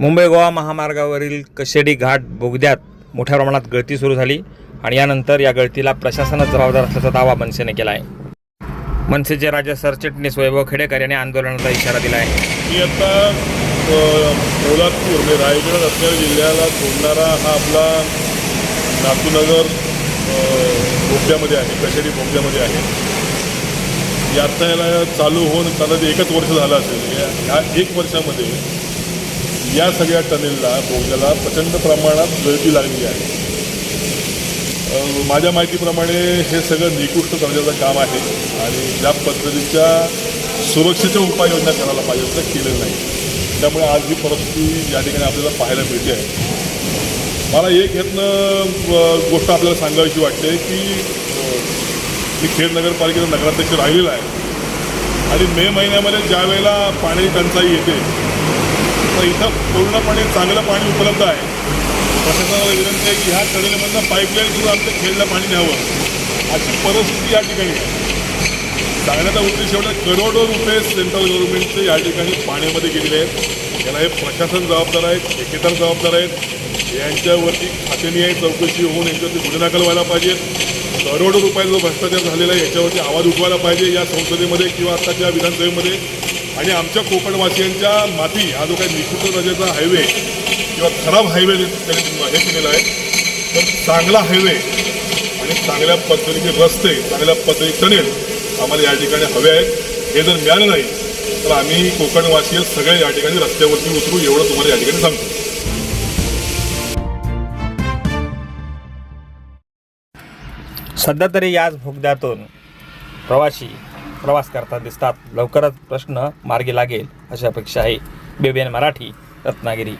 मुंबई गोवा महामार्गावरील कशेडी घाट बोगद्यात मोठ्या प्रमाणात गळती सुरू झाली आणि यानंतर या गळतीला प्रशासनच जबाबदार असल्याचा दावा मनसेने केला आहे मनसेचे राज्य सरचिटणीस वैभव खेडेकर यांनी आंदोलनाचा इशारा दिला आहे मी आता अ, पोलादपूर म्हणजे रायगड रत्नागिरी जिल्ह्याला जोडणारा हा आपला नातूनगर बोगद्यामध्ये आहे कशेडी बोगद्यामध्ये आहे. यात्रा याला चालू होऊन कदाचित एकच वर्ष झालं असेल. या ह्या एक वर्षामध्ये या सगळ्या टनेलला बोगद्याला प्रचंड प्रमाणात गळती लागली आहे. माझ्या माहितीप्रमाणे हे सगळं निकृष्ट दर्जाचं काम आहे आणि ज्या पद्धतीच्या सुरक्षेच्या उपाययोजना करायला पाहिजे त्या केलेलं नाही. त्यामुळे आज ही परिस्थिती या ठिकाणी आपल्याला पाहायला मिळते. आहे मला एक ह्यातनं गोष्ट आपल्याला सांगावीशी वाटते की मी खेड नगरपालिकेचा नगराध्यक्ष राहिलेला आहे. आणि मे महिन्यामध्ये ज्या वेळेला पाणी टंचाई येते तर इथं पूर्णपणे चांगलं पाणी उपलब्ध आहे. प्रशासनाला विनंती आहे की ह्या टनेलमधनं पाईपलाईन सुद्धा आमच्या खेळला पाणी द्यावं अशी परिस्थिती या ठिकाणी आहे. सांगण्याचा उद्देश एवढा करोडो रुपये सेंट्रल गव्हर्नमेंटचे या ठिकाणी पाण्यामध्ये गेलेले आहेत. याला हे प्रशासन जबाबदार आहेत ठेकेदार जबाबदार आहेत. यांच्यावरती खातेनिहाय चौकशी होऊन यांच्यावरती गुन्हे दाखल व्हायला पाहिजेत. करोडो रुपयांचा जो भ्रष्टाचार झालेला आहे याच्यावरती आवाज उठवायला पाहिजे या संसदेमध्ये किंवा आत्ताच्या विधानसभेमध्ये. आणि आमच्या कोकणवासियांच्या माती हा जो काही निकृष्ट दर्जाचा हायवे किंवा खराब हायवे हे केलेला आहे तर चांगला हायवे आणि चांगल्या पद्धतीचे रस्ते चांगल्या पद्धतीचे टनेल आम्हाला या ठिकाणी हवे आहेत. हे जर मिळालं नाही तर आम्ही कोकणवासीय सगळे या ठिकाणी रस्त्यावरती उतरू एवढं तुम्हाला या ठिकाणी सांगतो. सध्या तरी याच भोगद्यातून प्रवासी प्रवास करतात दिसतात. लवकरच प्रश्न मार्गी लागेल अशी अपेक्षा आहे. बेबीएन मराठी रत्नागिरी.